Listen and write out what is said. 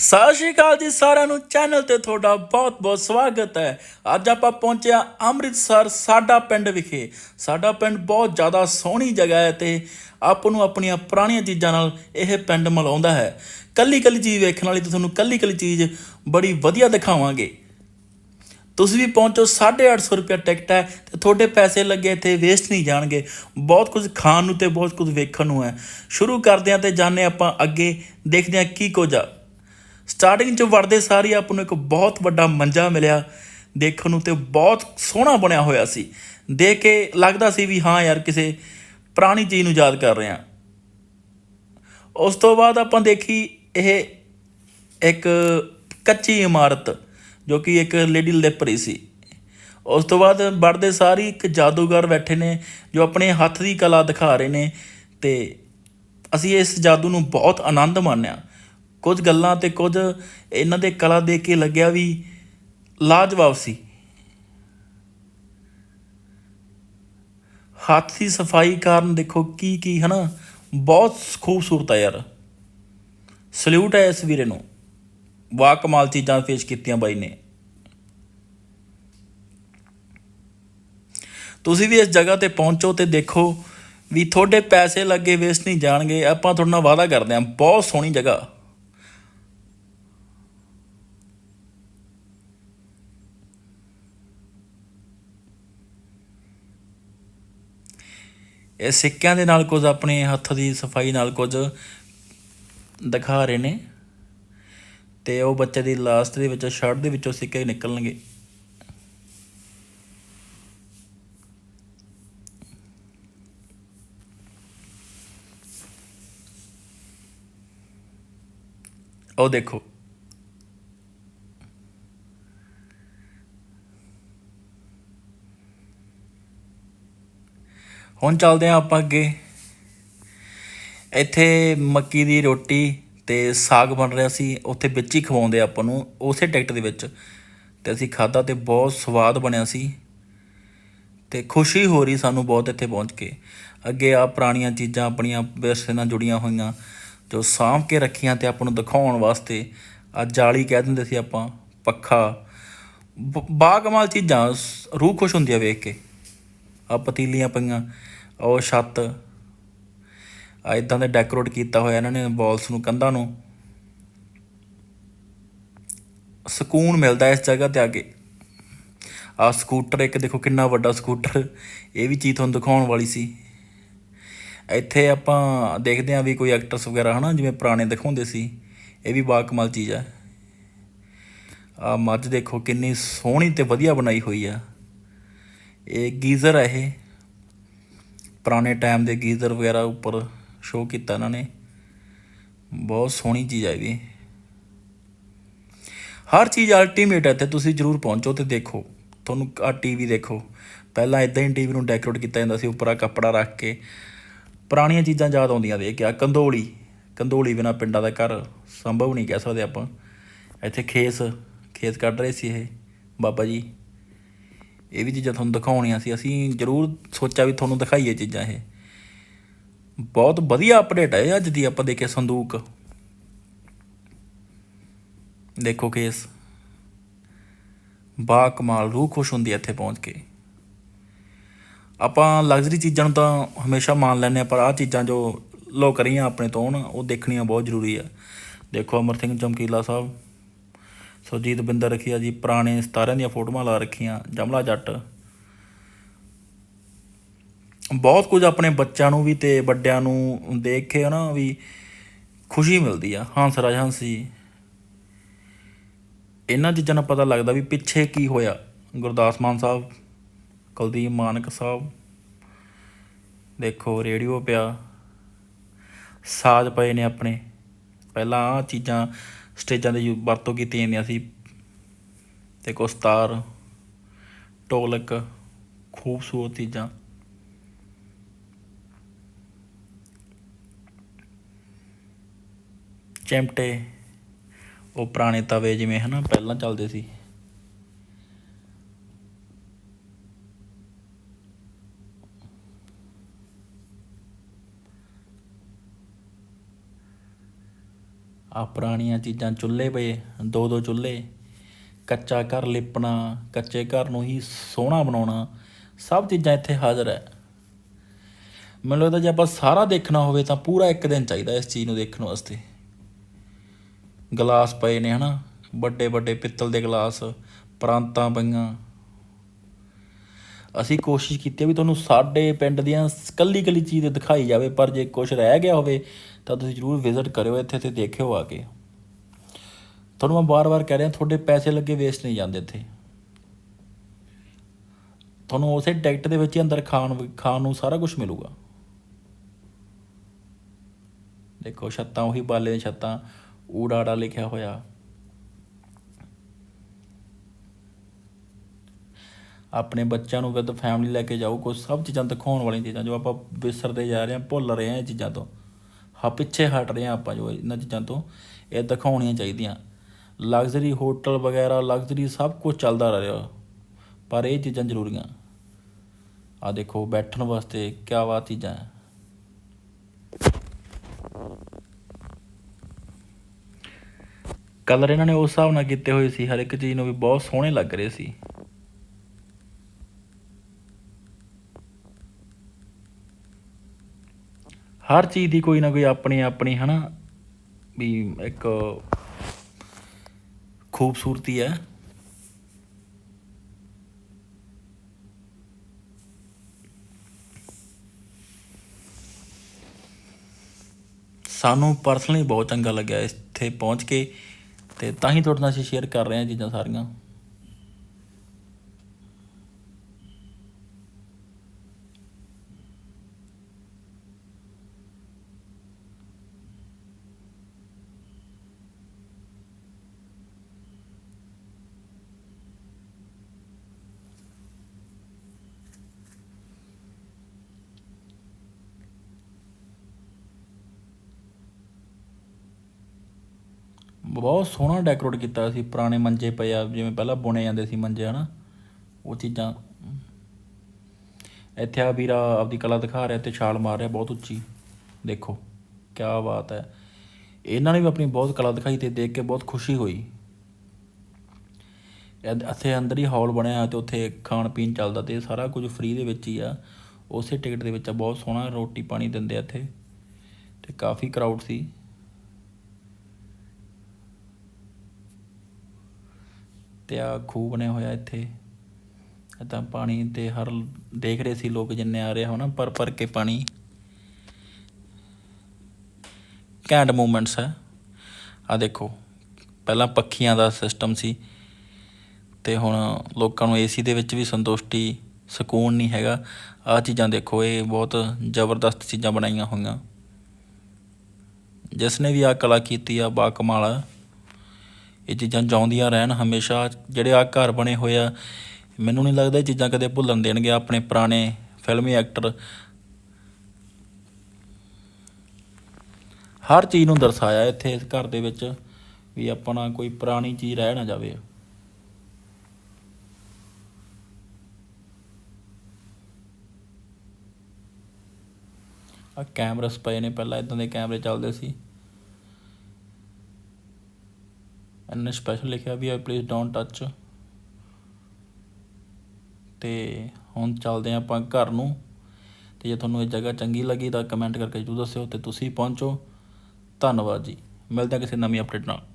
ਸਤਿ ਸ਼੍ਰੀ ਅਕਾਲ ਜੀ ਸਾਰਿਆਂ ਨੂੰ। ਚੈਨਲ ਤੇ ਤੁਹਾਡਾ ਬਹੁਤ-ਬਹੁਤ ਸਵਾਗਤ ਹੈ। ਅੱਜ ਆਪਾਂ ਪਹੁੰਚਿਆ ਅੰਮ੍ਰਿਤਸਰ, ਸਾਡਾ ਪਿੰਡ ਵਿਖੇ। ਸਾਡਾ ਪਿੰਡ ਬਹੁਤ ਜ਼ਿਆਦਾ ਸੋਹਣੀ ਜਗ੍ਹਾ ਹੈ ਤੇ ਆਪ ਨੂੰ ਆਪਣੀਆਂ ਪੁਰਾਣੀਆਂ ਚੀਜ਼ਾਂ ਨਾਲ ਇਹ ਪਿੰਡ ਮਿਲਾਉਂਦਾ ਹੈ। ਕੱਲੀ ਕੱਲੀ ਚੀਜ਼ ਵੇਖਣ ਵਾਲੀ ਤੇ ਤੁਹਾਨੂੰ ਕੱਲੀ ਕੱਲੀ ਚੀਜ਼ ਬੜੀ ਵਧੀਆ ਦਿਖਾਵਾਂਗੇ। ਤੁਸੀਂ ਵੀ ਪਹੁੰਚੋ 850 ਰੁਪਏ ਟਿਕਟ ਹੈ ਤੇ ਤੁਹਾਡੇ ਪੈਸੇ ਲੱਗੇ ਇੱਥੇ ਵੇਸਟ ਨਹੀਂ ਜਾਣਗੇ। ਬਹੁਤ ਕੁਝ ਖਾਣ ਨੂੰ ਤੇ ਬਹੁਤ ਕੁਝ ਵੇਖਣ ਨੂੰ ਹੈ। ਸ਼ੁਰੂ ਕਰਦੇ ਹਾਂ ਤੇ ਜਾਣੇ ਆਪਾਂ ਅੱਗੇ, ਦੇਖਦੇ ਹਾਂ ਕੀ ਕੁਝ ਆ। ਸਟਾਰਟਿੰਗ ਚ ਵੜਦੇ ਸਾਰ ਹੀ ਆਪ ਨੂੰ ਇੱਕ ਬਹੁਤ ਵੱਡਾ ਮੰਜਾ ਮਿਲਿਆ। ਦੇਖਣ ਨੂੰ ਤੇ ਬਹੁਤ ਸੋਹਣਾ ਬਣਿਆ ਹੋਇਆ ਸੀ। ਦੇਖ ਕੇ ਲੱਗਦਾ ਸੀ ਵੀ ਹਾਂ ਯਾਰ, ਕਿਸੇ ਪੁਰਾਣੀ ਚੀਜ਼ ਨੂੰ ਯਾਦ ਕਰ ਰਹੇ। ਹਾਂ ਉਸ ਤੋਂ ਬਾਅਦ ਆਪਾਂ ਦੇਖੀ ਇਹ ਇੱਕ ਕੱਚੀ ਇਮਾਰਤ, ਜੋ ਕਿ ਇੱਕ ਲੇਡੀ ਲਿਪ ਸੀ। ਉਸ ਤੋਂ ਬਾਅਦ ਵੜਦੇ ਸਾਰੀ ਇੱਕ ਜਾਦੂਗਰ ਬੈਠੇ ਨੇ, ਜੋ ਆਪਣੇ ਹੱਥ ਦੀ ਕਲਾ ਦਿਖਾ ਰਹੇ ਨੇ ਤੇ ਅਸੀਂ ਇਸ ਜਾਦੂ ਨੂੰ ਬਹੁਤ ਆਨੰਦ ਮਾਣਿਆ। ਕੁਝ ਗੱਲਾਂ ਤੇ ਕੁਝ ਇਹਨਾਂ ਦੇ ਕਲਾ ਦੇਖ ਕੇ ਲੱਗਿਆ ਵੀ ਲਾਜਵਾਬ ਸੀ। ਹੱਥ ਦੀ ਸਫ਼ਾਈ ਕਾਰਨ ਦੇਖੋ ਕੀ ਕੀ ਹਨਾ, ਬਹੁਤ ਖੂਬਸੂਰਤ ਹੈ ਯਾਰ। ਸਲੂਟ ਹੈ ਇਸ ਵੀਰੇ ਨੂੰ। ਵਾਹ ਕਮਾਲ ਚੀਜ਼ਾਂ ਪੇਸ਼ ਕੀਤੀਆਂ ਬਾਈ ਨੇ। ਤੁਸੀਂ ਵੀ ਇਸ ਜਗ੍ਹਾ ਤੇ ਪਹੁੰਚੋ ਤੇ ਦੇਖੋ ਵੀ ਤੁਹਾਡੇ ਪੈਸੇ ਲੱਗੇ ਵੇਸਟ ਨਹੀਂ ਜਾਣਗੇ, ਆਪਾਂ ਤੁਹਾਡੇ ਨਾਲ ਵਾਅਦਾ ਕਰਦੇ ਹਾਂ, ਬਹੁਤ ਸੋਹਣੀ ਜਗ੍ਹਾ। ਇਹ ਸਿੱਕਿਆਂ ਦੇ ਨਾਲ ਕੁਝ, ਆਪਣੇ ਹੱਥ ਦੀ ਸਫ਼ਾਈ ਨਾਲ ਕੁਝ ਦਿਖਾ ਰਹੇ ਨੇ। ਤੇ ਉਹ ਬੱਚੇ ਦੀ ਲਾਸਟ ਦੇ ਵਿੱਚੋਂ, ਸ਼ਰਟ ਦੇ ਵਿੱਚੋਂ ਸਿੱਕੇ ਨਿਕਲਣਗੇ। ਉਹ ਦੇਖੋ। ਹੁਣ ਚੱਲਦੇ ਹਾਂ ਆਪਾਂ ਅੱਗੇ। ਇੱਥੇ ਮੱਕੀ ਦੀ ਰੋਟੀ ਤੇ ਸਾਗ ਬਣ ਰਿਹਾ ਸੀ, ਉੱਥੇ ਵਿੱਚ ਹੀ ਖਵਾਉਂਦੇ ਆਪਾਂ ਨੂੰ, ਉਸੇ ਟਿਕਟ ਦੇ ਵਿੱਚ। ਤੇ ਅਸੀਂ ਖਾਦਾ ਤੇ ਬਹੁਤ ਸਵਾਦ ਬਣਿਆ ਸੀ। ਤੇ ਖੁਸ਼ੀ ਹੋ ਰਹੀ ਸਾਨੂੰ ਬਹੁਤ ਇੱਥੇ ਪਹੁੰਚ ਕੇ। ਅੱਗੇ ਆ ਪੁਰਾਣੀਆਂ ਚੀਜ਼ਾਂ ਆਪਣੀਆਂ ਵਿਰਸੇ ਨਾਲ ਜੁੜੀਆਂ ਹੋਈਆਂ, ਜੋ ਸਾਂਭ ਕੇ ਰੱਖੀਆਂ ਤੇ ਆਪਾਂ ਨੂੰ ਦਿਖਾਉਣ ਵਾਸਤੇ ਆ ਜਾਲੀ ਕਹਿ ਦਿੰਦੇ ਸੀ ਆਪਾਂ, ਪੱਖਾ। ਬ- ਬਾਕਮਾਲ ਚੀਜ਼ਾਂ, ਰੂਹ ਖੁਸ਼ ਹੁੰਦੀ ਆ ਵੇਖ ਕੇ। ਆ ਪਤੀਲੀਆਂ ਪਈਆਂ। ਉਹ ਛੱਤ। ਆ ਇਦਾਂ ਦੇ ਡੈਕੋਰੇਟ ਕੀਤਾ ਹੋਇਆ ਇਹਨਾਂ ਨੇ ਵਾਲਸ ਨੂੰ, ਕੰਧਾਂ ਨੂੰ। ਸਕੂਨ ਮਿਲਦਾ ਇਸ ਜਗ੍ਹਾ ਤੇ ਆ ਕੇ। ਆ ਸਕੂਟਰ, ਇੱਕ ਦੇਖੋ ਕਿੰਨਾ ਵੱਡਾ ਸਕੂਟਰ, ਇਹ ਵੀ ਚੀਜ਼ ਤੁਹਾਨੂੰ ਦਿਖਾਉਣ ਵਾਲੀ ਸੀ। ਇੱਥੇ ਆਪਾਂ ਦੇਖਦੇ ਹਾਂ ਵੀ ਕੋਈ ਐਕਟਰਸ ਵਗੈਰਾ, ਹਨਾ, ਜਿਵੇਂ ਪੁਰਾਣੇ ਦਿਖਾਉਂਦੇ ਸੀ। ਇਹ ਵੀ ਬਾਕਮਾਲ ਚੀਜ਼ ਆ। ਆ ਮੱਝ ਦੇਖੋ ਕਿੰਨੀ ਸੋਹਣੀ ਤੇ ਵਧੀਆ ਬਣਾਈ ਹੋਈ ਆ। ਇਹ ਗੀਜ਼ਰ ਆ ਇਹ। ਪੁਰਾਣੇ ਟਾਈਮ ਦੇ ਗੀਜ਼ਰ ਵਗੈਰਾ ਉੱਪਰ ਸ਼ੋਅ ਕੀਤਾ ਇਹਨਾਂ ਨੇ। ਬਹੁਤ ਸੋਹਣੀ ਚੀਜ਼ ਆ ਇਹ ਵੀ ਹਰ ਚੀਜ਼ ਅਲਟੀਮੇਟ ਹੈ ਤੇ ਤੁਸੀਂ ਜਰੂਰ ਪਹੁੰਚੋ ਤੇ ਦੇਖੋ। ਤੁਹਾਨੂੰ ਆ ਟੀਵੀ ਦੇਖੋ। ਪਹਿਲਾਂ ਇਦਾਂ ਹੀ ਟੀਵੀ ਨੂੰ ਡੈਕੋਰੇਟ ਕੀਤਾ ਜਾਂਦਾ ਸੀ, ਉੱਪਰ ਕੱਪੜਾ ਰੱਖ ਕੇ। ਪੁਰਾਣੀਆਂ ਚੀਜ਼ਾਂ ਯਾਦ ਆਉਂਦੀਆਂ ਦੇਖ ਕੇ। ਆ ਕੰਦੋਲੀ। ਕੰਦੋਲੀ ਬਿਨਾ ਪਿੰਡਾਂ ਦਾ ਘਰ ਸੰਭਵ ਨਹੀਂ ਕਹਿ ਸਕਦੇ ਆਪਾਂ। ਇੱਥੇ ਖੇਸ ਖੇਸ ਕੱਢ ਰਹੇ ਸੀ ਇਹ। ਬਾਬਾ ਜੀ। ਇਹ ਵੀ ਚੀਜ਼ਾਂ ਤੁਹਾਨੂੰ ਦਿਖਾਉਣੀਆਂ ਸੀ, ਅਸੀਂ ਜ਼ਰੂਰ ਸੋਚਿਆ ਵੀ ਤੁਹਾਨੂੰ ਦਿਖਾਈਏ ਚੀਜ਼ਾਂ ਇਹ। ਬਹੁਤ ਵਧੀਆ ਅਪਡੇਟ ਹੈ ਅੱਜ ਦੀ ਆਪਾਂ ਦੇਖੇ ਸੰਦੂਕ। ਦੇਖੋ ਕੇਸ ਬਾ ਕਮਾਲ, ਰੂਹ ਖੁਸ਼ ਹੁੰਦੀ ਹੈ ਇੱਥੇ ਪਹੁੰਚ ਕੇ। ਆਪਾਂ ਲਗਜ਼ਰੀ ਚੀਜ਼ਾਂ ਨੂੰ ਤਾਂ ਹਮੇਸ਼ਾ ਮੰਨ ਲੈਂਦੇ ਆ, ਪਰ ਆਹ ਚੀਜ਼ਾਂ ਜੋ ਲੋਕ ਰਹੀਆਂ ਆਪਣੇ ਤੋਂ ਨਾ, ਉਹ ਦੇਖਣੀਆਂ ਬਹੁਤ ਜ਼ਰੂਰੀ ਆ। ਦੇਖੋ ਅਮਰ ਸਿੰਘ ਚਮਕੀਲਾ ਸਾਹਿਬ। ਸੁਰਜੀਤ ਬਿੰਦਰ ਰੱਖਿਆ ਜੀ, ਪੁਰਾਣੇ ਸਤਾਰਿਆਂ ਦੀਆਂ ਫੋਟੋਆਂ ਲਾ ਰੱਖੀਆਂ, ਜਮਲਾ ਜੱਟ। ਬਹੁਤ ਕੁਝ ਆਪਣੇ ਬੱਚਿਆਂ ਨੂੰ ਵੀ ਤੇ ਵੱਡਿਆਂ ਨੂੰ ਦੇਖ ਕੇ ਨਾ ਵੀ ਖੁਸ਼ੀ ਮਿਲਦੀ ਆ, ਹੰਸ ਰਾਜ ਹੰਸੀ ਇਹਨਾਂ ਚੀਜ਼ਾਂ ਨਾਲ ਪਤਾ ਲੱਗਦਾ ਵੀ ਪਿੱਛੇ ਕੀ ਹੋਇਆ, ਗੁਰਦਾਸ ਮਾਨ ਸਾਹਿਬ, ਕੁਲਦੀਪ ਮਾਨਕ ਸਾਹਿਬ। ਦੇਖੋ, ਰੇਡੀਓ ਪਿਆ। ਸਾਜ਼ ਪਏ ਨੇ ਆਪਣੇ। ਪਹਿਲਾਂ ਆ ਚੀਜ਼ਾਂ ਸਟੇਜਾਂ ਦੀ ਯੂ- ਵਰਤੋਂ ਕੀਤੀਆਂ ਜਾਂਦੀਆਂ ਸੀ। ਤੇ ਕੁਸਤਾਰ ਢੋਲਕ, ਖੂਬਸੂਰਤ ਚੀਜ਼ਾਂ। ਚਿਮਟੇ, ਉਹ ਪੁਰਾਣੇ ਤਵੇ ਜਿਵੇਂ ਹਨਾ, ਪਹਿਲਾਂ ਚੱਲਦੇ ਸੀ। ਆ ਪੁਰਾਣੀਆਂ ਚੀਜ਼ਾਂ ਚੁੱਲ੍ਹੇ ਪਏ, ਦੋ ਦੋ ਚੁੱਲ੍ਹੇ, ਕੱਚਾ ਘਰ ਲਿਪਣਾ, ਕੱਚੇ ਘਰ ਨੂੰ ਹੀ ਸੋਹਣਾ ਬਣਾਉਣਾ, ਸਭ ਚੀਜ਼ਾਂ ਇੱਥੇ ਹਾਜ਼ਰ ਹੈ। ਮੈਨੂੰ ਲੱਗਦਾ ਜੇ ਆਪਾਂ ਸਾਰਾ ਦੇਖਣਾ ਹੋਵੇ ਤਾਂ ਪੂਰਾ ਇੱਕ ਦਿਨ ਚਾਹੀਦਾ ਇਸ ਚੀਜ਼ ਨੂੰ ਦੇਖਣ ਵਾਸਤੇ। ਗਲਾਸ ਪਏ ਨੇ ਹਨਾ ਵੱਡੇ ਵੱਡੇ ਪਿੱਤਲ ਦੇ ਗਲਾਸ, ਪ੍ਰਾਂਤਾਂ ਪਈਆਂ ਅਸੀਂ ਕੋਸ਼ਿਸ਼ ਕੀਤੀ ਆ ਵੀ ਤੁਹਾਨੂੰ ਸਾਡੇ ਪਿੰਡ ਦੀਆਂ ਕੱਲੀ ਕੱਲੀ ਚੀਜ਼ ਦਿਖਾਈ ਜਾਵੇ, ਪਰ ਜੇ ਕੁਝ ਰਹਿ ਗਿਆ ਹੋਵੇ, ਤਾਂ ਤੁਸੀਂ ਜਰੂਰ ਵਿਜ਼ਿਟ ਕਰਿਓ ਇੱਥੇ ਤੇ ਦੇਖਿਓ ਆ ਕੇ। ਤੁਹਾਨੂੰ ਮੈਂ ਬਾਰ-ਬਾਰ ਕਹਿ ਰਿਹਾ, ਤੁਹਾਡੇ ਪੈਸੇ ਲੱਗੇ ਵੇਸਟ ਨਹੀਂ ਜਾਂਦੇ ਇੱਥੇ। ਤੁਹਾਨੂੰ ਉਸੇ ਟਿਕਟ ਦੇ ਵਿੱਚ ਹੀ ਅੰਦਰ ਖਾਣ ਖਾਣ ਨੂੰ ਸਾਰਾ ਕੁਝ ਮਿਲੂਗਾ। ਦੇਖੋ, ਛੱਤਾਂ ਉਹੀ ਬਾਲੇ ਦੀਆਂ ਛੱਤਾਂ ਊੜਾੜਾ ਲਿਖਿਆ ਹੋਇਆ। ਆਪਣੇ ਬੱਚਿਆਂ ਨੂੰ ਵਿਦ ਫੈਮਿਲੀ ਲੈ ਕੇ ਜਾਓ, ਕੋਈ ਸਭ ਚੀਜ਼ਾਂ ਦਿਖਾਉਣ ਵਾਲੀਆਂ ਚੀਜ਼ਾਂ ਜੋ ਆਪਾਂ ਵਿਸਰਦੇ ਜਾ ਰਹੇ ਹਾਂ, ਭੁੱਲ ਰਹੇ ਹਾਂ ਇਹ ਚੀਜ਼ਾਂ ਤੋਂ। ਹਾਂ, ਪਿੱਛੇ ਹਟ ਰਹੇ ਹਾਂ ਆਪਾਂ ਜੋ ਇਹਨਾਂ ਚੀਜ਼ਾਂ ਤੋਂ, ਇਹ ਦਿਖਾਉਣੀਆਂ ਚਾਹੀਦੀਆਂ। ਲਗਜ਼ਰੀ ਹੋਟਲ ਵਗੈਰਾ ਲਗਜ਼ਰੀ ਸਭ ਕੁਝ ਚੱਲਦਾ ਰਿਹਾ ਪਰ ਇਹ ਚੀਜ਼ਾਂ ਜ਼ਰੂਰੀਆਂ। ਆ ਦੇਖੋ, ਬੈਠਣ ਵਾਸਤੇ ਕਿਆ ਬਾਤ ਚੀਜ਼ਾਂ ਕਲਰ ਇਹਨਾਂ ਨੇ ਉਸ ਹਿਸਾਬ ਨਾਲ ਕੀਤੇ ਹੋਏ ਸੀ, ਹਰ ਇੱਕ ਚੀਜ਼ ਨੂੰ ਵੀ ਬਹੁਤ ਸੋਹਣੇ ਲੱਗ ਰਹੇ ਸੀ। ਹਰ ਚੀਜ਼ ਦੀ ਕੋਈ ਨਾ ਕੋਈ ਆਪਣੀ ਆਪਣੀ, ਹਨਾ? ਵੀ ਇੱਕ ਖੂਬਸੂਰਤੀ ਹੈ। ਸਾਨੂੰ ਪਰਸਨਲੀ ਬਹੁਤ ਚੰਗਾ ਲੱਗਿਆ ਇੱਥੇ ਪਹੁੰਚ ਕੇ, ਤੇ ਤਾਂ ਹੀ ਤੁਹਾਡੇ ਨਾਲ ਅਸੀਂ ਸ਼ੇਅਰ ਕਰ ਰਹੇ ਹਾਂ ਚੀਜ਼ਾਂ ਸਾਰੀਆਂ। ਬਹੁਤ ਸੋਹਣਾ ਡੈਕੋਰੇਟ ਕੀਤਾ ਹੋਇਆ ਸੀ, ਪੁਰਾਣੇ ਮੰਜੇ ਪਏ ਆ, ਜਿਵੇਂ ਪਹਿਲਾਂ ਬੁਣੇ ਜਾਂਦੇ ਸੀ ਮੰਜੇ, ਹਨਾ? ਉਹ ਚੀਜ਼ਾਂ। ਇੱਥੇ ਆ ਵੀਰਾ ਆਪਦੀ ਕਲਾ ਦਿਖਾ ਰਿਹਾ ਤੇ ਛਾਲ ਮਾਰ ਰਿਹਾ, ਬਹੁਤ ਉੱਚੀ। ਦੇਖੋ ਕੀ ਬਾਤ ਹੈ। ਇਹਨਾਂ ਨੇ ਵੀ ਆਪਣੀ ਬਹੁਤ ਕਲਾ ਦਿਖਾਈ ਤੇ ਦੇਖ ਕੇ ਬਹੁਤ ਖੁਸ਼ੀ ਹੋਈ। ਇੱਥੇ ਅੰਦਰ ਹੀ ਹਾਲ ਬਣਿਆ ਹੋਇਆ ਤੇ ਉੱਥੇ ਖਾਣ ਪੀਣ ਚੱਲਦਾ ਤੇ ਸਾਰਾ ਕੁਝ ਫ੍ਰੀ ਦੇ ਵਿੱਚ ਹੀ ਆ। ਉਸੇ ਟਿਕਟ ਦੇ ਵਿੱਚ ਆ, ਬਹੁਤ ਸੋਹਣਾ ਰੋਟੀ ਪਾਣੀ ਦਿੰਦੇ ਆ ਇੱਥੇ। ਤੇ ਕਾਫੀ ਕਰਾਊਡ ਸੀ। ਤੇ ਆ ਖੂਹ ਬਣਿਆ ਹੋਇਆ ਇੱਥੇ। ਤਾਂ ਪਾਣੀ ਤੇ ਹਰ ਦੇਖ ਰਹੇ ਸੀ ਲੋਕ ਜਿੰਨੇ ਆ ਰਹੇ ਹੋ ਨਾ ਪਰ ਪਰ ਕੇ ਪਾਣੀ। ਘੈਂਟ ਮੂਵਮੈਂਟਸ ਹੈ ਆ ਦੇਖੋ, ਪਹਿਲਾਂ ਪੱਖੀਆਂ ਦਾ ਸਿਸਟਮ ਸੀ ਤੇ ਹੁਣ ਲੋਕਾਂ ਨੂੰ ਏਸੀ ਦੇ ਵਿੱਚ ਵੀ ਸੰਤੁਸ਼ਟੀ, ਸਕੂਨ ਨਹੀਂ ਹੈਗਾ। ਆ ਚੀਜ਼ਾਂ ਦੇਖੋ, ਇਹ ਬਹੁਤ ਜ਼ਬਰਦਸਤ ਚੀਜ਼ਾਂ ਬਣਾਈਆਂ ਹੋਈਆਂ। ਜਿਸ ਨੇ ਵੀ ਆ ਕਲਾ ਕੀਤੀ ਆ ਬਾ ਕਮਾਲ ਇਹ ਚੀਜ਼ਾਂ ਜਿਉਂਦੀਆਂ ਰਹਿਣ, ਹਮੇਸ਼ਾ ਜਿਹੜੇ ਆ ਘਰ ਬਣੇ ਹੋਏ ਆ, ਮੈਨੂੰ ਨਹੀਂ ਲੱਗਦਾ ਇਹ ਚੀਜ਼ਾਂ ਕਦੇ ਭੁੱਲਣ ਦੇਣਗੇ ਆਪਣੇ ਪੁਰਾਣੇ ਫਿਲਮੀ ਐਕਟਰ। ਹਰ ਚੀਜ਼ ਨੂੰ ਦਰਸਾਇਆ ਇੱਥੇ ਇਸ ਘਰ ਦੇ ਵਿੱਚ ਵੀ ਆਪਣਾ ਕੋਈ ਪੁਰਾਣੀ ਚੀਜ਼ ਰਹਿ ਨਾ ਜਾਵੇ। ਆ ਕੈਮਰਸ ਪਏ ਨੇ, ਪਹਿਲਾਂ ਇਦਾਂ ਦੇ ਕੈਮਰੇ ਚੱਲਦੇ ਸੀ। ਇਹਨੇ ਸਪੈਸ਼ਲ ਲਿਖਿਆ ਵੀ ਆ ਪਲੀਜ਼ ਡੋਂਟ ਟੱਚ ਤੇ ਹੁਣ ਚੱਲਦੇ ਹਾਂ ਆਪਾਂ ਘਰ ਨੂੰ। ਤੇ ਜੇ ਤੁਹਾਨੂੰ ਇਹ ਜਗ੍ਹਾ ਚੰਗੀ ਲੱਗੀ ਤਾਂ ਕਮੈਂਟ ਕਰਕੇ ਜਰੂਰ ਦੱਸਿਓ ਤੇ ਤੁਸੀਂ ਪਹੁੰਚੋ। ਧੰਨਵਾਦ ਜੀ। ਮਿਲਦੇ ਹਾਂ ਕਿਸੇ ਨਵੀਂ ਅਪਡੇਟ ਨਾਲ।